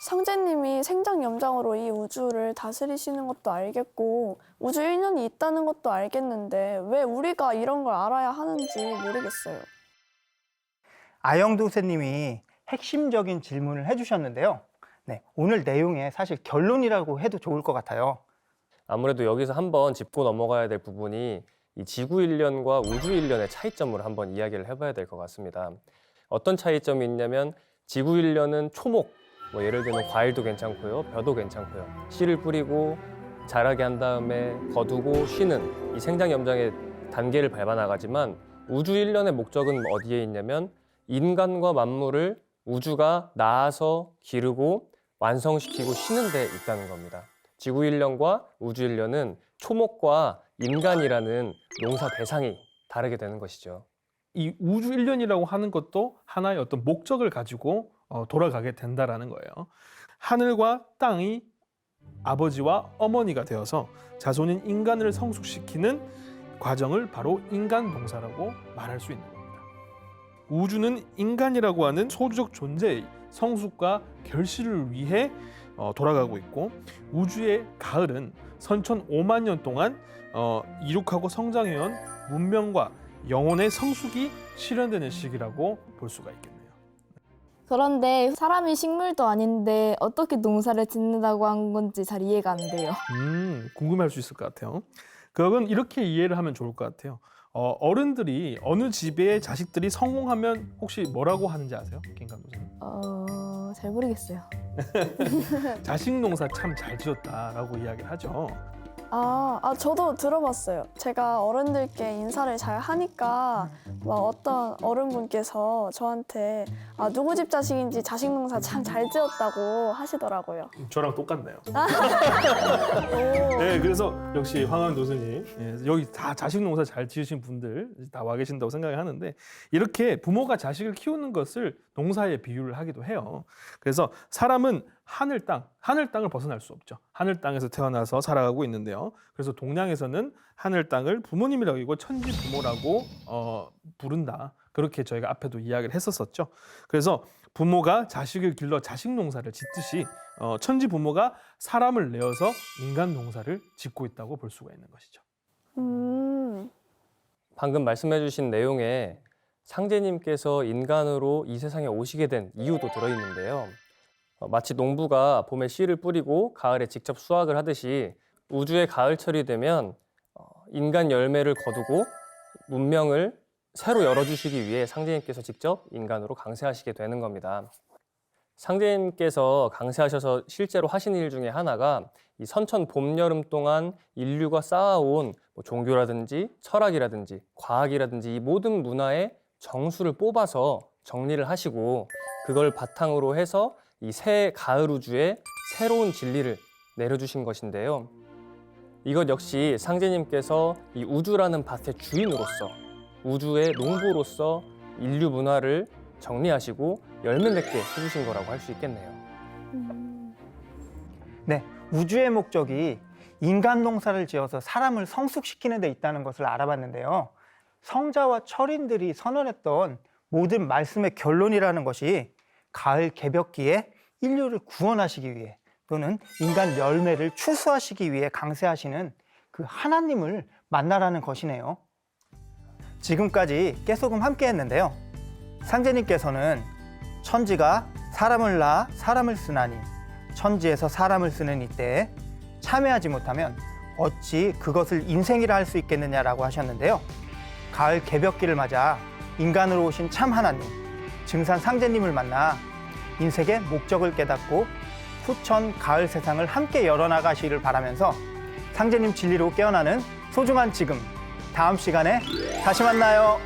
상제님이 생장 염장으로 이 우주를 다스리시는 것도 알겠고 우주 1년이 있다는 것도 알겠는데 왜 우리가 이런 걸 알아야 하는지 모르겠어요. 아영 도세님이 핵심적인 질문을 해주셨는데요. 네, 오늘 내용의 사실 결론이라고 해도 좋을 것 같아요. 아무래도 여기서 한번 짚고 넘어가야 될 부분이 이 지구 일년과 우주 일년의 차이점을 한번 이야기를 해봐야 될 것 같습니다. 어떤 차이점이 있냐면 지구 일년은 초목, 뭐 예를 들면 과일도 괜찮고요, 벼도 괜찮고요. 씨를 뿌리고 자라게 한 다음에 거두고 쉬는 이 생장 염장의 단계를 밟아 나가지만 우주 일년의 목적은 어디에 있냐면 인간과 만물을 우주가 낳아서 기르고 완성시키고 쉬는 데 있다는 겁니다. 지구 일년과 우주 일년은 초목과 인간이라는 농사 대상이 다르게 되는 것이죠. 이 우주 일년이라고 하는 것도 하나의 어떤 목적을 가지고 어, 돌아가게 된다라는 거예요. 하늘과 땅이 아버지와 어머니가 되어서 자손인 인간을 성숙시키는 과정을 바로 인간 동사라고 말할 수 있는 겁니다. 우주는 인간이라고 하는 소주적 존재의 성숙과 결실을 위해 어, 돌아가고 있고 우주의 가을은 선천 5만 년 동안 어, 이룩하고 성장해온 문명과 영혼의 성숙이 실현되는 시기라고 볼 수가 있겠네요. 그런데 사람이 식물도 아닌데 어떻게 농사를 짓는다고 한 건지 잘 이해가 안 돼요. 음, 궁금할 수 있을 것 같아요. 그건 이렇게 이해를 하면 좋을 것 같아요. 어, 어른들이 어느 집에 자식들이 성공하면 혹시 뭐라고 하는지 아세요? 김 감독 선생님. 어, 잘 모르겠어요. 자식 농사 참 잘 지었다라고 이야기를 하죠. 아, 아 저도 들어봤어요. 제가 어른들께 인사를 잘 하니까 막 어떤 어른분께서 저한테 아 누구 집 자식인지 자식 농사 참 잘 지었다고 하시더라고요. 저랑 똑같네요. 오. 네, 그래서 역시 황한 교수님 예, 여기 다 자식 농사 잘 지으신 분들 다 와 계신다고 생각을 하는데 이렇게 부모가 자식을 키우는 것을 농사에 비유를 하기도 해요. 그래서 사람은 하늘 땅, 하늘 땅을 벗어날 수 없죠. 하늘 땅에서 태어나서 살아가고 있는데요. 그래서 동양에서는 하늘 땅을 부모님이라고 이고 천지 부모라고 어, 부른다. 그렇게 저희가 앞에도 이야기를 했었었죠. 그래서 부모가 자식을 길러 자식 농사를 짓듯이 어, 천지 부모가 사람을 내어서 인간 농사를 짓고 있다고 볼 수가 있는 것이죠. 음. 방금 말씀해주신 내용에 상제님께서 인간으로 이 세상에 오시게 된 이유도 들어있는데요. 어, 마치 농부가 봄에 씨를 뿌리고 가을에 직접 수확을 하듯이 우주의 가을철이 되면 어, 인간 열매를 거두고 문명을 새로 열어주시기 위해 상제님께서 직접 인간으로 강세하시게 되는 겁니다. 상제님께서 강세하셔서 실제로 하신 일 중에 하나가 이 선천 봄, 여름 동안 인류가 쌓아온 뭐 종교라든지 철학이라든지 과학이라든지 이 모든 문화의 정수를 뽑아서 정리를 하시고 그걸 바탕으로 해서 이 새 가을 우주에 새로운 진리를 내려주신 것인데요. 이것 역시 상제님께서 이 우주라는 밭의 주인으로서 우주의 농부로서 인류 문화를 정리하시고 열매 맺게 해주신 거라고 할 수 있겠네요. 음. 네, 우주의 목적이 인간 농사를 지어서 사람을 성숙시키는 데 있다는 것을 알아봤는데요. 성자와 철인들이 선언했던 모든 말씀의 결론이라는 것이 가을 개벽기에 인류를 구원하시기 위해 또는 인간 열매를 추수하시기 위해 강세하시는 그 하나님을 만나라는 것이네요. 지금까지 깨소금 함께 했는데요. 상제님께서는 천지가 사람을 낳아 사람을 쓰나니 천지에서 사람을 쓰는 이때에 참여하지 못하면 어찌 그것을 인생이라 할 수 있겠느냐라고 하셨는데요. 가을 개벽기를 맞아 인간으로 오신 참 하나님, 증산 상제님을 만나 인생의 목적을 깨닫고 후천 가을 세상을 함께 열어나가시기를 바라면서 상제님 진리로 깨어나는 소중한 지금 다음 시간에 다시 만나요.